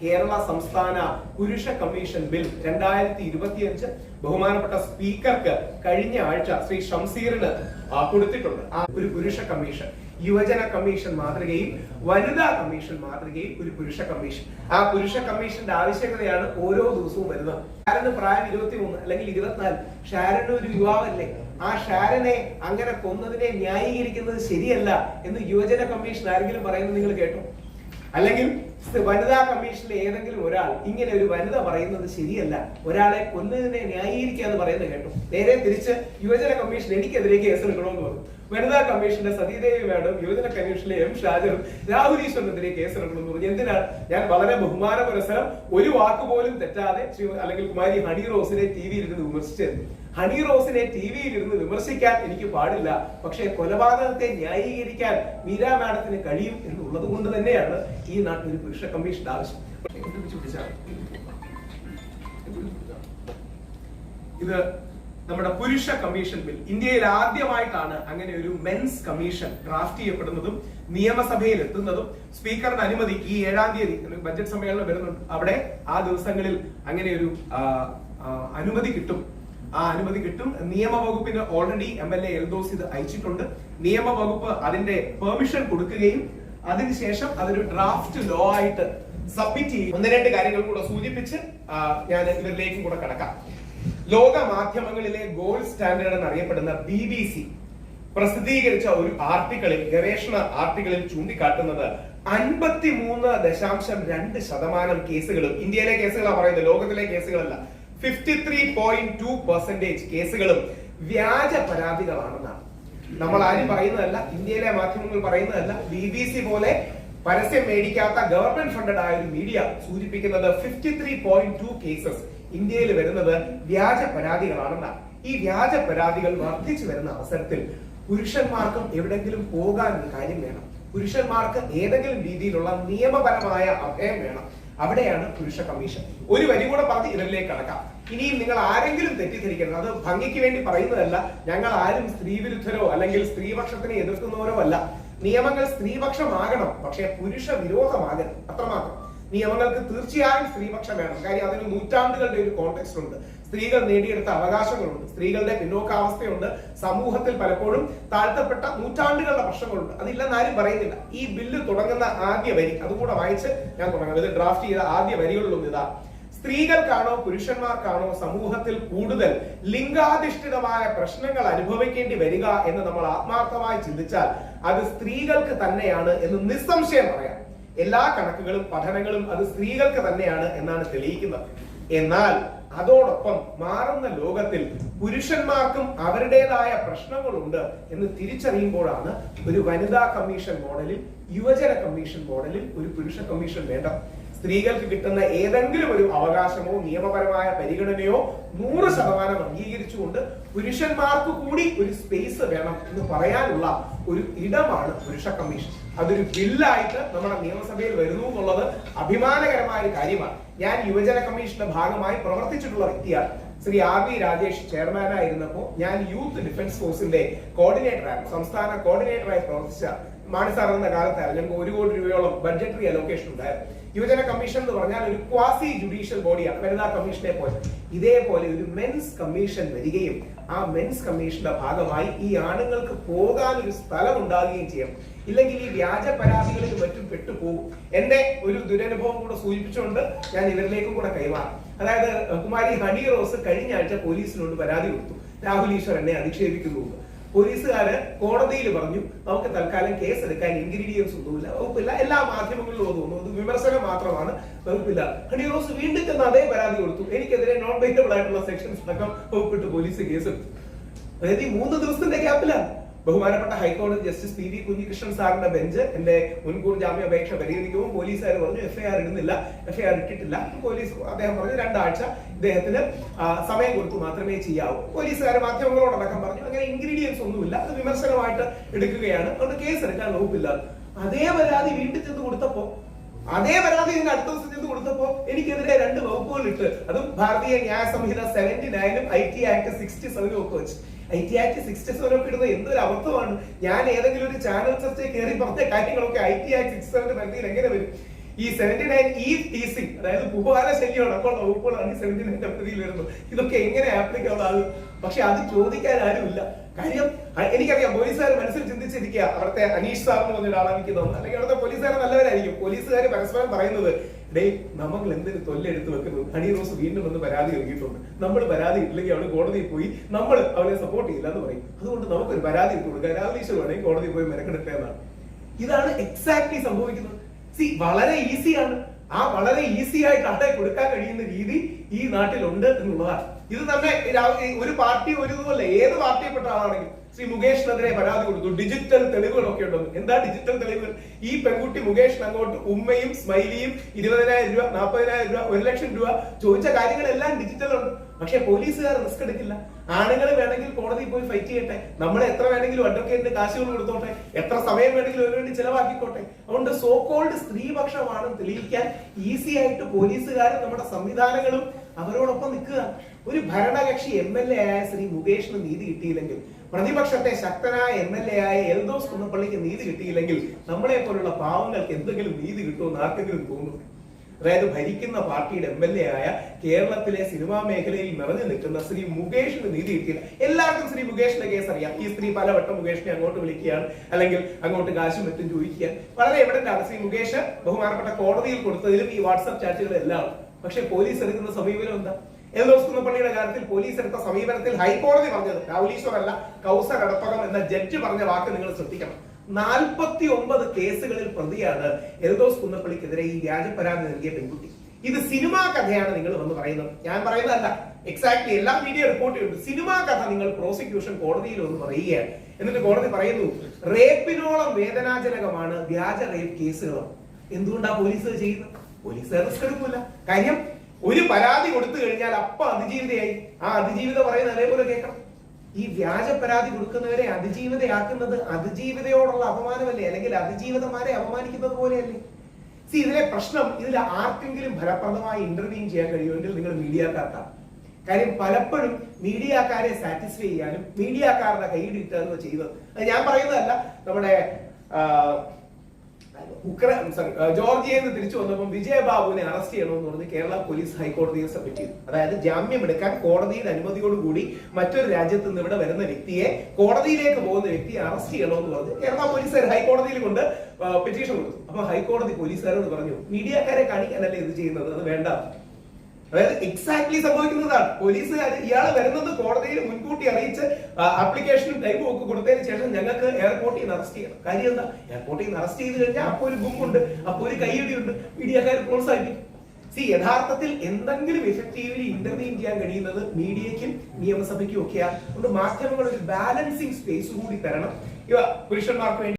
കേരള സംസ്ഥാന പുരുഷ commission bill രണ്ടായിരത്തി ഇരുപത്തിയഞ്ച് ബഹുമാനപ്പെട്ട സ്പീക്കർക്ക് കഴിഞ്ഞ ആഴ്ച ശ്രീ ഷംസീറിന് കൊടുത്തിട്ടുണ്ട്. ആ ഒരു പുരുഷ കമ്മീഷൻ. യുവജന കമ്മീഷൻ മാതൃകയും വനിതാ കമ്മീഷൻ മാതൃകയും ഒരു പുരുഷ കമ്മീഷൻ. ആ പുരുഷ കമ്മീഷന്റെ ആവശ്യകതയാണ് ഓരോ ദിവസവും വരുന്നത്. ഷാരന് പ്രായം ഇരുപത്തി മൂന്ന് അല്ലെങ്കിൽ ഇരുപത്തിനാല്. ഷാരന് ഒരു യുവാവല്ലേ? ആ ഷാരനെ അങ്ങനെ കൊന്നതിനെ ന്യായീകരിക്കുന്നത് ശരിയല്ല എന്ന് യുവജന കമ്മീഷൻ ആരെങ്കിലും പറയുന്നത് നിങ്ങൾ കേട്ടോ? അല്ലെങ്കിൽ വനിതാ കമ്മീഷനിലെ ഏതെങ്കിലും ഒരാൾ ഇങ്ങനെ ഒരു വനിത പറയുന്നത് ശരിയല്ല. ഒരാളെ കൊന്നതിനെ ന്യായീകരിക്കുക എന്ന് പറയുന്നത് കേട്ടു. നേരെ തിരിച്ച് യുവജന കമ്മീഷൻ എനിക്കെതിരെ കേസെടുക്കണമെന്ന് പറഞ്ഞു. വനിതാ കമ്മീഷന്റെ സതീദേവി മാഡം യുവജന കമ്മീഷനിലെ എം ഷാജറും രാഹുൽ ഈശ്വറിനെതിരെ കേസെടുക്കണമെന്ന് പറഞ്ഞു. എന്തിനാണ്? ഞാൻ വളരെ ബഹുമാന പുരസരം ഒരു വാക്ക് പോലും തെറ്റാതെ അല്ലെങ്കിൽ കുമാരി ഹണി റോസിനെ ടി വിയിൽ ഇരുന്ന് വിമർശിച്ചിരുന്നു. ഹണി റോസിനെ ടി വിയിൽ ഇരുന്ന് വിമർശിക്കാൻ എനിക്ക് പാടില്ല. പക്ഷേ കൊലപാതകത്തെ ന്യായീകരിക്കാൻ മീര മാഡത്തിന് കഴിയും എന്നുള്ളത് കൊണ്ട് തന്നെയാണ് ഈ നാട്ടിൽ ഒരു പുരുഷ കമ്മീഷൻ ആവശ്യം ഇത് നമ്മുടെ പുരുഷ കമ്മീഷൻ ബിൽ. ഇന്ത്യയിൽ ആദ്യമായിട്ടാണ് അങ്ങനെ ഒരു മെൻസ് കമ്മീഷൻ ഡ്രാഫ്റ്റ് ചെയ്യപ്പെടുന്നതും നിയമസഭയിൽ എത്തുന്നതും സ്പീക്കറുടെ അനുമതി ഈ ഏഴാം തീയതി ബജറ്റ് സമ്മേളനം വരുന്നുണ്ട്. അവിടെ ആ ദിവസങ്ങളിൽ അങ്ങനെ ഒരു അനുമതി കിട്ടും. ആ അനുമതി കിട്ടും. നിയമവകുപ്പിന് already M L A Eldhose ഇത് അയച്ചിട്ടുണ്ട്. നിയമവകുപ്പ് അതിന്റെ പെർമിഷൻ കൊടുക്കുകയും അതിനുശേഷം അതൊരു ഡ്രാഫ്റ്റ് ലോ ആയിട്ട് സബ്മിറ്റ് ചെയ്യും. ഒന്ന് രണ്ട് കാര്യങ്ങൾ കൂടെ സൂചിപ്പിച്ച് ഞാൻ ഇവരിലേക്കും കൂടെ കടക്കാം. ലോക മാധ്യമങ്ങളിലെ ഗോൾഡ് സ്റ്റാൻഡേർഡ് എന്നറിയപ്പെടുന്ന ബി ബി സി പ്രസിദ്ധീകരിച്ച ഒരു ആർട്ടിക്കിളിൽ ഗവേഷണ ആർട്ടിക്കിളിൽ ചൂണ്ടിക്കാട്ടുന്നത് അൻപത്തിമൂന്ന് ദശാംശം രണ്ട് ശതമാനം കേസുകളും ഇന്ത്യയിലെ കേസുകളാണ് പറയുന്നത് ലോകത്തിലെ കേസുകളല്ല fifty three point two percentage കേസുകളും വ്യാജ പരാതികളാണെന്നാണ്. നമ്മൾ ആരും പറയുന്നതല്ല ഇന്ത്യയിലെ മാധ്യമങ്ങൾ പറയുന്നതല്ല ബി ബി സി പോലെ പരസ്യം മേടിക്കാത്ത ഗവൺമെന്റ് ഫണ്ടഡ് ആയ ഒരു മീഡിയ സൂചിപ്പിക്കുന്നത് fifty three point two cases ഇന്ത്യയിൽ വരുന്നത് വ്യാജ പരാതികളാണെന്നാണ്. ഈ വ്യാജ പരാതികൾ വർദ്ധിച്ചു വരുന്ന അവസരത്തിൽ പുരുഷന്മാർക്കും എവിടെങ്കിലും പോകാൻ കാര്യം വേണം. പുരുഷന്മാർക്ക് ഏതെങ്കിലും രീതിയിലുള്ള നിയമപരമായ അഭയം വേണം. അവിടെയാണ് പുരുഷ കമ്മീഷൻ ഒരു വരി കൂടെ പറഞ്ഞ് ഇതിലേക്ക് കടക്കാം. ഇനിയും നിങ്ങൾ ആരെങ്കിലും തെറ്റിദ്ധരിക്കരുത് അത് ഭംഗിക്ക് വേണ്ടി പറയുന്നതല്ല. ഞങ്ങൾ ആരും സ്ത്രീ വിരുദ്ധരോ അല്ലെങ്കിൽ സ്ത്രീപക്ഷത്തിനെ എതിർക്കുന്നവരോ അല്ല. നിയമങ്ങൾ സ്ത്രീപക്ഷമാകണം പക്ഷേ പുരുഷ വിരോധമാകരുത്. അത്രമാത്രം. നിയമങ്ങൾക്ക് തീർച്ചയായും സ്ത്രീപക്ഷം വേണം. കാര്യം അതിന് നൂറ്റാണ്ടുകളുടെ ഒരു കോണ്ടെക്സ്റ്റ് ഉണ്ട്. സ്ത്രീകൾ നേടിയെടുത്ത അവകാശങ്ങളുണ്ട്. സ്ത്രീകളുടെ പിന്നോക്കാവസ്ഥയുണ്ട്. സമൂഹത്തിൽ പലപ്പോഴും താഴ്ത്തപ്പെട്ട നൂറ്റാണ്ടുകളുടെ പ്രശ്നങ്ങളുണ്ട്. അതില്ലെന്ന് ആരും പറയുന്നില്ല. ഈ ബില്ല് തുടങ്ങുന്ന ആദ്യ വരി അതുകൂടെ വായിച്ച് ഞാൻ തുടങ്ങാം. ഇത് ഡ്രാഫ്റ്റ് ചെയ്ത ആദ്യ വരികളിലൊന്നും ഇതാ. സ്ത്രീകൾക്കാണോ പുരുഷന്മാർക്കാണോ സമൂഹത്തിൽ കൂടുതൽ ലിംഗാധിഷ്ഠിതമായ പ്രശ്നങ്ങൾ അനുഭവിക്കേണ്ടി വരിക എന്ന് നമ്മൾ ആത്മാർത്ഥമായി ചിന്തിച്ചാൽ അത് സ്ത്രീകൾക്ക് തന്നെയാണ് എന്ന് നിസ്സംശയം പറയാം. എല്ലാ കണക്കുകളും പഠനങ്ങളും അത് സ്ത്രീകൾക്ക് തന്നെയാണ് എന്നാണ് തെളിയിക്കുന്നത്. എന്നാൽ അതോടൊപ്പം മാറുന്ന ലോകത്തിൽ പുരുഷന്മാർക്കും അവരുടേതായ പ്രശ്നങ്ങളുണ്ട് എന്ന് തിരിച്ചറിയുമ്പോഴാണ് ഒരു വനിതാ കമ്മീഷൻ മോഡലിൽ യുവജന കമ്മീഷൻ മോഡലിൽ ഒരു പുരുഷ കമ്മീഷൻ വേണ്ടത്. സ്ത്രീകൾക്ക് കിട്ടുന്ന ഏതെങ്കിലും ഒരു അവകാശമോ നിയമപരമായ പരിഗണനയോ നൂറ് ശതമാനം അംഗീകരിച്ചുകൊണ്ട് പുരുഷന്മാർക്ക് കൂടി ഒരു സ്പേസ് വേണം എന്ന് പറയാനുള്ള ഒരു ഇടമാണ് പുരുഷ കമ്മീഷൻ അതൊരു ബില്ലായിട്ട് നമ്മുടെ നിയമസഭയിൽ വരുന്നു എന്നുള്ളത് അഭിമാനകരമായ ഒരു കാര്യമാണ്. ഞാൻ യുവജന കമ്മീഷന്റെ ഭാഗമായി പ്രവർത്തിച്ചിട്ടുള്ള വ്യക്തിയാണ്. ശ്രീ ആർ വി രാജേഷ് ചെയർമാനായിരുന്നപ്പോൾ ഞാൻ യൂത്ത് ഡിഫൻസ് ഫോഴ്സിന്റെ കോർഡിനേറ്ററായിരുന്നു സംസ്ഥാന കോർഡിനേറ്ററായി പ്രവർത്തിച്ച മാണി സാർ എന്ന കാലത്തായിരുന്നു. ഞങ്ങൾക്ക് ഒരു കോടി രൂപയോളം ബഡ്ജറ്ററി അലോക്കേഷൻ ഉണ്ടായിരുന്നു. യുവജന കമ്മീഷൻ എന്ന് പറഞ്ഞാൽ ഒരു ക്വാസി ജുഡീഷ്യൽ ബോഡിയാണ് വനിതാ കമ്മീഷനെ പോലെ. ഇതേപോലെ ഒരു മെൻസ് കമ്മീഷൻ വരികയും ആ മെൻസ് കമ്മീഷന്റെ ഭാഗമായി ഈ ആണുങ്ങൾക്ക് പോകാൻ ഒരു സ്ഥലം ഉണ്ടാകുകയും ചെയ്യും. ഇല്ലെങ്കിൽ ഈ വ്യാജ പരാതികളിൽ മറ്റും പെട്ടുപോകും. എന്റെ ഒരു ദുരനുഭവം കൂടെ സൂചിപ്പിച്ചുകൊണ്ട് ഞാൻ ഇവരിലേക്കും കൂടെ കൈമാറും. അതായത് കുമാരി ഹണി റോസ് കഴിഞ്ഞ ആഴ്ച പോലീസിനോട് പരാതി കൊടുത്തു. രാഹുൽ ഈശ്വർ എന്നെ അധിക്ഷേപിക്കുന്നു എന്ന്. പോലീസുകാര് കോടതിയിൽ പറഞ്ഞു നമുക്ക് തൽക്കാലം കേസ് എടുക്കാൻ ഇൻഗ്രീഡിയൻസ് ഒന്നുമില്ല വകുപ്പില്ല. എല്ലാ മാധ്യമങ്ങളിലും തോന്നുന്നു. അത് വിമർശനം മാത്രമാണ് വകുപ്പില്ല. ഹണി റോസ് വീണ്ടും ചെന്ന് അതേ പരാതി കൊടുത്തു. എനിക്കെതിരെ നോൺ ബൈറ്റബിൾ ആയിട്ടുള്ള സെക്ഷൻസ് അടക്കം വകുപ്പിട്ട് പോലീസ് കേസ് എടുത്തു അതായത് ഈ മൂന്ന് ദിവസത്തിന്റെ ഗ്യാപ്പിലാണ് ബഹുമാനപ്പെട്ട ഹൈക്കോടതി ജസ്റ്റിസ് പി വി കുഞ്ഞികൃഷ്ണൻ സാറിന്റെ ബെഞ്ച് എന്റെ മുൻകൂർ ജാമ്യാപേക്ഷ പരിഗണിക്കുമ്പോൾ പോലീസുകാർ പറഞ്ഞു എഫ്ഐആർ ഇടുന്നില്ല എഫ്ഐആർ ഇട്ടിട്ടില്ല. പോലീസ് അദ്ദേഹം പറഞ്ഞു രണ്ടാഴ്ച ഇദ്ദേഹത്തിന് സമയം കൊടുത്തു മാത്രമേ ചെയ്യാവൂ. പോലീസുകാർ മാധ്യമങ്ങളോടടക്കം പറഞ്ഞു അങ്ങനെ ഇൻഗ്രീഡിയൻസ് ഒന്നുമില്ല അത് വിമർശനമായിട്ട് എടുക്കുകയാണ്. അതുകൊണ്ട് കേസ് എടുക്കാൻ വകുപ്പില്ല. അതേ പരാതി വീട്ടിൽ ചെന്ന് കൊടുത്തപ്പോ അതേ പരാതി ഇതിന് അടുത്ത ദിവസം ചെന്ന് കൊടുത്തപ്പോ എനിക്കെതിരെ രണ്ട് വകുപ്പുകൾ ഇട്ട് അതും ഭാരതീയ ന്യായ സംഹിത സെവന്റി നയനും ഐ ടി ആക്ട് സിക്സ്റ്റി സെവനും ഒക്കെ വെച്ച്. I T act sixty seven ഒക്കെ ഇടുന്നത് എന്തൊരു അബദ്ധമാണ്. ഞാൻ ഏതെങ്കിലും ഒരു ചാനൽ ചർച്ചയിൽ കയറി പറഞ്ഞ കാര്യങ്ങളൊക്കെ ഐ ടി ആക്ട് സിക്സ് സെവന്റെ പരിധിയിൽ എങ്ങനെ വരും? ഈ സെവന്റി നയൻ ഈ ടീസിംഗ് അതായത് ഉപകാര ശല്യമാണ്. അപ്പോൾ വകുപ്പുകളാണ് ഈ സെവന്റി നയൻ പദ്ധതിയിൽ വരുന്നത്. ഇതൊക്കെ എങ്ങനെ ആപ്ലിക്കബിൾ ആകും പക്ഷെ അത് ചോദിക്കാൻ ആരുമില്ല. കാര്യം എനിക്കറിയാം പോലീസുകാർ മനസ്സിൽ ചിന്തിച്ചിരിക്കുക. അവിടുത്തെ അനീഷ് സാർ എന്ന് പറഞ്ഞ ഒരാളാണ് എനിക്ക് തോന്നുന്നത്. അല്ലെങ്കിൽ അവിടുത്തെ പോലീസുകാർ നല്ലവരായിരിക്കും. പോലീസുകാർ പരസ്പരം പറയുന്നത് ഡേ നമുക്ക് എന്തിന് തൊല്ലെടുത്ത് വെക്കുന്നു? ഹണി റോസ് വീണ്ടും വന്ന് പരാതി നൽകിയിട്ടുണ്ട്. നമ്മൾ പരാതി ഇല്ലെങ്കിൽ അവൾ കോടതിയിൽ പോയി. നമ്മൾ അവരെ സപ്പോർട്ട് ചെയ്യില്ല എന്ന് പറയും. അതുകൊണ്ട് നമുക്കൊരു പരാതി ഇട്ട് കൊടുക്കുക രാഹുലീശ്വർ വേണമെങ്കിൽ കോടതിയിൽ പോയി മെനക്കെടുക്കുക എന്നാണ്. ഇതാണ് എക്സാക്ട്ലി സംഭവിക്കുന്നത്. സി വളരെ ഈസിയാണ് ആ വളരെ ഈസി ആയിട്ട് അവിടെ കൊടുക്കാൻ കഴിയുന്ന രീതി ഈ നാട്ടിലുണ്ട് എന്നുള്ളതാണ്. ഇത് തന്നെ ഒരു പാർട്ടി ഒരു ഏത് പാർട്ടിയിൽപ്പെട്ട ആളാണെങ്കിലും ശ്രീ മുകേഷിനെതിരെ പരാതി കൊടുത്തു. ഡിജിറ്റൽ തെളിവുകളൊക്കെ ഉണ്ടെന്ന്. എന്താ ഡിജിറ്റൽ തെളിവുകൾ? ഈ പെൺകുട്ടി മുകേഷിന് അങ്ങോട്ട് ഉമ്മയും സ്മൈലിയും ഇരുപതിനായിരം രൂപ നാൽപ്പതിനായിരം രൂപ ഒരു ലക്ഷം രൂപ ചോദിച്ച കാര്യങ്ങളെല്ലാം ഡിജിറ്റൽ ഉണ്ട് പക്ഷെ പോലീസുകാർ റിസ്ക് എടുക്കില്ല. ആണുങ്ങൾ വേണമെങ്കിൽ കോടതിയിൽ പോയി ഫൈറ്റ് ചെയ്യട്ടെ. നമ്മൾ എത്ര വേണമെങ്കിലും അഡ്വക്കേറ്റിന് കാശുകൾ കൊടുത്തോട്ടെ. എത്ര സമയം വേണമെങ്കിലും അതിനു വേണ്ടി ചെലവാക്കിക്കോട്ടെ. അതുകൊണ്ട് സോ കോൾഡ് സ്ത്രീപക്ഷമാണ് തെളിയിക്കാൻ ഈസി ആയിട്ട് പോലീസുകാരും നമ്മുടെ സംവിധാനങ്ങളും അവരോടൊപ്പം നിൽക്കുക. ഒരു ഭരണകക്ഷി എം എൽ എ ആയ ശ്രീ മുകേഷിന് നീതി കിട്ടിയില്ലെങ്കിൽ പ്രതിപക്ഷത്തെ ശക്തനായ എം എൽ എ ആയ എൽദോസ് കുന്നപ്പള്ളിക്ക് നീതി കിട്ടിയില്ലെങ്കിൽ നമ്മളെ പോലുള്ള പാവങ്ങൾക്ക് എന്തെങ്കിലും നീതി കിട്ടുമെന്ന് ആർക്കെങ്കിലും തോന്നുന്നു? അതായത് ഭരിക്കുന്ന പാർട്ടിയുടെ എം എൽ എ ആയ കേരളത്തിലെ സിനിമാ മേഖലയിൽ നിറഞ്ഞു നിൽക്കുന്ന ശ്രീ മുകേഷിന് നീതി കിട്ടിയില്ല. എല്ലാവർക്കും ശ്രീ മുകേഷിന്റെ കേസ് അറിയാം. ഈ സ്ത്രീ പലവട്ടം മുകേഷിനെ അങ്ങോട്ട് വിളിക്കുകയാണ്. അല്ലെങ്കിൽ അങ്ങോട്ട് കാശും മറ്റും ചോദിക്കുക വളരെ എവിഡന്റ് ആണ് ശ്രീ മുകേഷ്? ബഹുമാനപ്പെട്ട കോടതിയിൽ കൊടുത്തതിലും ഈ വാട്സ്ആപ്പ് ചാറ്റുകളെല്ലാം പക്ഷെ പോലീസ് എടുക്കുന്ന സമീപനം എന്താ? എൽദോസ് കുന്നപ്പള്ളിയുടെ കാര്യത്തിൽ പോലീസ് എടുത്ത സമീപനത്തിൽ ഹൈക്കോടതി പറഞ്ഞത് രാഹുലീശ്വർ അല്ല കൗസർ എന്ന ജഡ്ജ് പറഞ്ഞ വാക്ക് നിങ്ങൾ ശ്രദ്ധിക്കണം. നാൽപ്പത്തി ഒമ്പത് കേസുകളിൽ പ്രതിയാണ് എൽദോസ് കുന്നപ്പള്ളിക്കെതിരെ ഈ വ്യാജ പരാതി നൽകിയ പെൺകുട്ടി. ഇത് സിനിമാ കഥയാണ് നിങ്ങൾ വന്ന് പറയുന്നത്. ഞാൻ പറയുന്നതല്ല. എക്സാക്ട്ലി എല്ലാ മീഡിയ റിപ്പോർട്ട് ചെയ്തിട്ടുണ്ട് സിനിമാ കഥ നിങ്ങൾ പ്രോസിക്യൂഷൻ കോടതിയിൽ ഒന്ന് പറയുകയാണ്. എന്നിട്ട് കോടതി പറയുന്നു റേപ്പിനോളം വേദനാജനകമാണ് വ്യാജ റേപ്പ് കേസുകൾ. എന്തുകൊണ്ടാണ് പോലീസ് ചെയ്യുന്നത്? പോലീസ് റിസ്ക് എടുക്കൂല. കാര്യം ഒരു പരാതി കൊടുത്തു കഴിഞ്ഞാൽ അപ്പ അതിജീവിതയായി. ആ അതിജീവിത പറയുന്ന അതേപോലെ കേൾക്കണം. ഈ വ്യാജ പരാതി കൊടുക്കുന്നവരെ അതിജീവിതയാക്കുന്നത് അതിജീവിതയോടുള്ള അപമാനമല്ലേ? അല്ലെങ്കിൽ അതിജീവിതമാരെ അപമാനിക്കുന്നത് പോലെയല്ലേ? സി ഇതിലെ പ്രശ്നം ഇതിൽ ആർക്കെങ്കിലും ഫലപ്രദമായി ഇന്റർവ്യൂ ചെയ്യാൻ കഴിയുമെങ്കിൽ നിങ്ങൾ മീഡിയക്കാർക്കാണ്. കാര്യം പലപ്പോഴും മീഡിയക്കാരെ സാറ്റിസ്ഫൈ ചെയ്യാനും മീഡിയക്കാരുടെ കിട്ടുക ചെയ്തത് അത് ഞാൻ പറയുന്നതല്ല നമ്മുടെ ഉക്രൈൻ ജോർജിയയിൽ നിന്ന് തിരിച്ചു വന്നപ്പോൾ വിജയബാബുവിനെ അറസ്റ്റ് ചെയ്യണമെന്ന് പറഞ്ഞ് കേരള പോലീസ് ഹൈക്കോടതിയെ സബ്മിറ്റ് ചെയ്തു. അതായത് ജാമ്യം എടുക്കാൻ കോടതിയുടെ അനുമതിയോടുകൂടി മറ്റൊരു രാജ്യത്ത് നിന്ന് ഇവിടെ വരുന്ന വ്യക്തിയെ കോടതിയിലേക്ക് പോകുന്ന വ്യക്തിയെ അറസ്റ്റ് ചെയ്യണമെന്ന് പറഞ്ഞ് കേരള പോലീസുകാർ ഹൈക്കോടതിയിൽ കൊണ്ട് പെറ്റീഷൻ കൊടുത്തു. അപ്പൊ ഹൈക്കോടതി പോലീസുകാരോട് പറഞ്ഞു മീഡിയക്കാരെ കാണിക്കാനല്ലേ ഇത് ചെയ്യുന്നത്? അത് വേണ്ട. അതായത് എക്സാക്ട്ലി സംഭവിക്കുന്നതാണ്. പോലീസുകാർ ഇയാൾ വരുന്നത് കോടതിയിൽ മുൻകൂട്ടി അറിയിച്ച് ആപ്ലിക്കേഷനും ടൈമും ഒക്കെ കൊടുത്തതിന് ശേഷം ഞങ്ങൾക്ക് എയർപോർട്ടിൽ നിന്ന് അറസ്റ്റ് ചെയ്യണം. കാര്യം എന്താ? എയർപോർട്ടിൽ നിന്ന് അറസ്റ്റ് ചെയ്ത് കഴിഞ്ഞാൽ അപ്പോൾ ഒരു ഗുമ്പുണ്ട് അപ്പോൾ ഒരു കൈയടിയുണ്ട് മീഡിയക്കാർ പ്രോത്സാഹിപ്പിക്കും. സി യഥാർത്ഥത്തിൽ എന്തെങ്കിലും എഫക്റ്റീവ്ലി ഇന്റർവ്യൂ ചെയ്യാൻ കഴിയുന്നത് മീഡിയയ്ക്കും നിയമസഭയ്ക്കും ഒക്കെയാണ്. അതുകൊണ്ട് മാധ്യമങ്ങൾ ഒരു ബാലൻസിങ് സ്പേസ് കൂടി തരണം. ഇവ പുരുഷന്മാർക്ക് വേണ്ടി